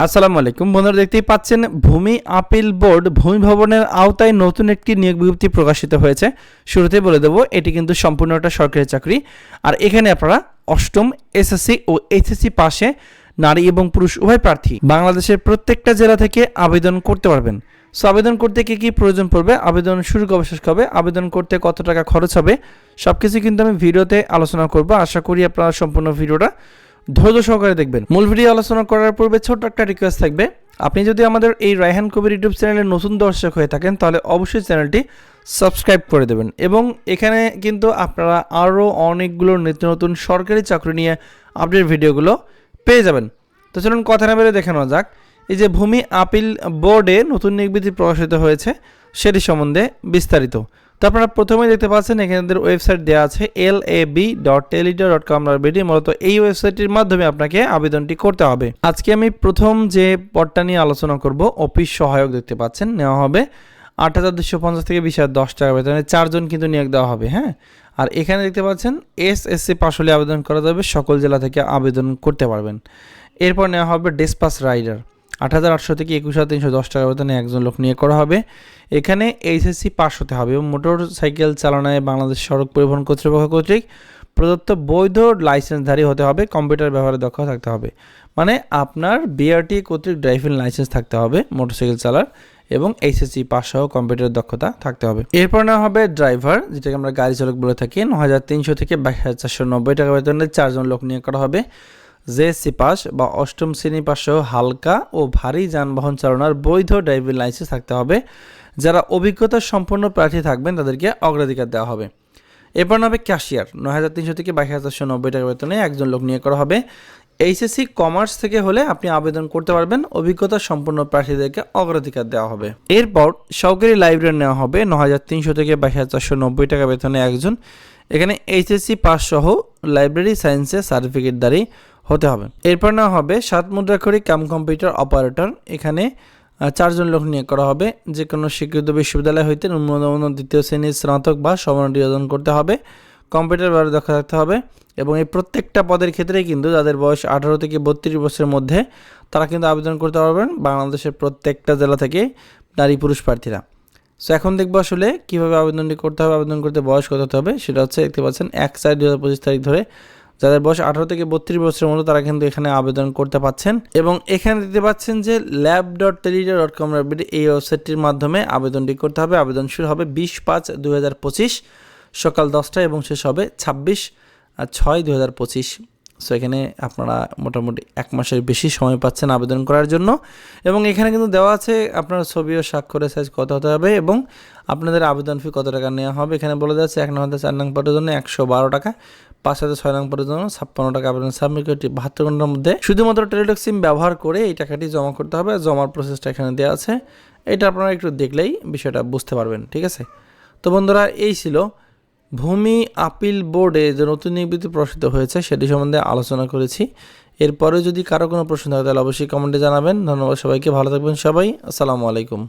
আসসালামু আলাইকুম। বন্ধুরা, দেখতেই পাচ্ছেন, ভূমি আপিল বোর্ড ভূমি ভবনের আওতায় নতুন একটি নিয়োগ বিজ্ঞপ্তি প্রকাশিত হয়েছে। শুরুতেই বলে দেবো, এটি কিন্তু সম্পূর্ণ একটা সরকারি চাকরি। আর এখানে আপনারা অষ্টম এসএসসি ও এইচএসসি পাশে নারী এবং পুরুষ উভয় প্রার্থী বাংলাদেশের প্রত্যেকটা জেলা থেকে আবেদন করতে পারবেন। সো আবেদন করতে কী কী প্রয়োজন পড়বে? আবেদন শুরু কবে শেষ কবে? আবেদন করতে কত টাকা খরচ হবে? সব কিছু কিন্তু আমি ভিডিওতে আলোচনা করব। আশা করি আপনারা সম্পূর্ণ ভিডিওটা ধৈর্য সহকারে দেখবেন। মূল ভিডিও আলোচনা করার পূর্বে ছোট্ট একটা রিকোয়েস্ট থাকবে। আপনি যদি আমাদের এই রায়হান কবির ইউটিউব চ্যানেলের নতুন দর্শক হয়ে থাকেন, তাহলে অবশ্যই চ্যানেলটি সাবস্ক্রাইব করে দেবেন। এবং এখানে কিন্তু আপনারা আরও অনেকগুলো নিত্য নতুন সরকারি চাকরি নিয়ে আপডেট ভিডিওগুলো পেয়ে যাবেন। তো চলুন কথা না বেড়ে দেখানো যাক। এই যে ভূমি আপিল বোর্ডে নতুন নির্বিধি প্রকাশিত হয়েছে, সেটি সম্বন্ধে বিস্তারিত। তো আপনারা প্রথমেই দেখতে পাচ্ছেন এখানে ওয়েবসাইট দেওয়া আছে L A B dot teletalk dot com BD মূলত এই ওয়েবসাইটটির মাধ্যমে আপনাকে আবেদনটি করতে হবে। আজকে আমি প্রথম যে পদটা নিয়ে আলোচনা করব, অফিস সহায়ক দেখতে পাচ্ছেন, নেওয়া হবে আট হাজার দুশো পঞ্চাশ থেকে বিশ হাজার দশ টাকা বেতনে। চারজন কিন্তু নিয়োগ দেওয়া হবে হ্যাঁ? আর এখানে দেখতে পাচ্ছেন এস এস সি পাশ হলে আবেদন করা যাবে, সকল জেলা থেকে আবেদন করতে পারবেন। এরপর নেওয়া হবে ডেসপাস রাইডার আট হাজার আটশো থেকে একুশ হাজার তিনশো দশ টাকা বেতনে একজন লোক নিয়ে করা হবে। এখানে এইচএসসি পাস হতে হবে এবং মোটর সাইকেল চালনায় বাংলাদেশ সড়ক পরিবহন কর্তৃপক্ষ কর্তৃক প্রদত্ত বৈধ লাইসেন্সধারী হতে হবে, কম্পিউটার ব্যবহারে দক্ষ থাকতে হবে। মানে আপনার বিআরটি কর্তৃক ড্রাইভিং লাইসেন্স থাকতে হবে, মোটরসাইকেল চালার এবং এইচএসসি পাস সহ কম্পিউটার দক্ষতা থাকতে হবে। এরপর নেওয়া হবে ড্রাইভার, যেটাকে আমরা গাড়ি চালক বলে থাকি। ন হাজার তিনশো থেকে বাইশ হাজার চারশো নব্বই টাকা বেতনে চারজন লোক নিয়ে করা হবে। জেএসসি পাস বা অষ্টম শ্রেণি সহ হালকা ও ভারী যানবাহন চালানোর বৈধ ড্রাইভিং লাইসেন্স থাকতে হবে। যারা অভিজ্ঞতা সম্পন্ন প্রার্থী থাকবেন, তাদেরকে অগ্রাধিকার দেওয়া হবে। এরপর হবে ক্যাশিয়ার। নয় হাজার তিনশো থেকে বাইশ হাজার নব্বই টাকা বেতনে একজন লোক নিয়োগ করা হবে। এইচএসসি কমার্স থেকে হলে আপনি আবেদন করতে পারবেন। অভিজ্ঞতা সম্পন্ন প্রার্থীদেরকে অগ্রাধিকার দেওয়া হবে। এরপর সরকারি লাইব্রেরি নেওয়া হবে। ন হাজার তিনশো থেকে বাইশ হাজার চারশো নব্বই টাকা বেতনে একজন। এখানে এইচএসসি পাস সহ লাইব্রেরি সায়েন্সে সার্টিফিকেট দ্বারাই হতে হবে। এরপর না হবে সাত মুদ্রাক্ষরী কাম কম্পিউটার অপারেটর। এখানে চারজন লোক নিয়োগ করা হবে। যে কোনো স্বীকৃত বিশ্ববিদ্যালয় হইতে ন্যূনতম দ্বিতীয় শ্রেণির স্নাতক বা সমানটি অর্জন করতে হবে। কম্পিউটার ব্যবহারে দক্ষ থাকতে হবে এবং এই প্রত্যেকটা পদের ক্ষেত্রেই কিন্তু যাদের বয়স আঠারো থেকে বত্রিশ বছরের মধ্যে, তারা কিন্তু আবেদন করতে পারবেন বাংলাদেশের প্রত্যেকটা জেলা থেকে নারী পুরুষ প্রার্থীরা। সো এখন দেখব আসলে কীভাবে আবেদনটি করতে হবে, আবেদন করতে বয়স কত হতে হবে, সেটা হচ্ছে দেখতে পাচ্ছেন এক চার দু হাজার পঁচিশ তারিখ ধরে যাদের বয়স আঠারো থেকে বত্রিশ বছরের মতো তারা কিন্তু এখানে আবেদন করতে পাচ্ছেন। এবং এখানে দিতে পাচ্ছেন যে lab dot teletalk dot com এই ওয়েবসাইটটির মাধ্যমে আবেদনটি করতে হবে। আবেদন শুরু হবে বিশ পাঁচ দু সকাল দশটায় এবং শেষ হবে ছাব্বিশ ছয় দু হাজার পঁচিশ। সো এখানে আপনারা মোটামুটি এক মাসের বেশি সময় পাচ্ছেন আবেদন করার জন্য। এবং এখানে কিন্তু দেওয়া আছে আপনার ছবি ও স্বাক্ষরের সাইজ কত হতে হবে এবং আপনাদের আবেদন ফি কত টাকা নেওয়া হবে। এখানে বলে দেওয়া যাচ্ছে এক নম্বর চার নং পদের জন্য একশো বারো টাকা। পাঁচ হাজার ছয় নং পদের জন্য ছাপ্পান্ন টাকা আবেদন সাবমিট করে বাহাত্তর ঘণ্টার মধ্যে শুধুমাত্র টেলিটক সিম ব্যবহার করে এই টাকাটি জমা করতে হবে। জমার প্রসেসটা এখানে দেওয়া আছে। এটা আপনারা একটু দেখলেই বিষয়টা বুঝতে পারবেন, ঠিক আছে? তো বন্ধুরা, এই ছিল ভূমি আপিল বোর্ডে যে নতুন নির্বিধি প্রকাশিত হয়েছে সেটি সম্বন্ধে আলোচনা করেছি। এরপরে যদি কারও কোনো প্রশ্ন থাকে, তাহলে অবশ্যই কমেন্টে জানাবেন। ধন্যবাদ সবাইকে, ভালো থাকবেন সবাই। আসসালামু আলাইকুম।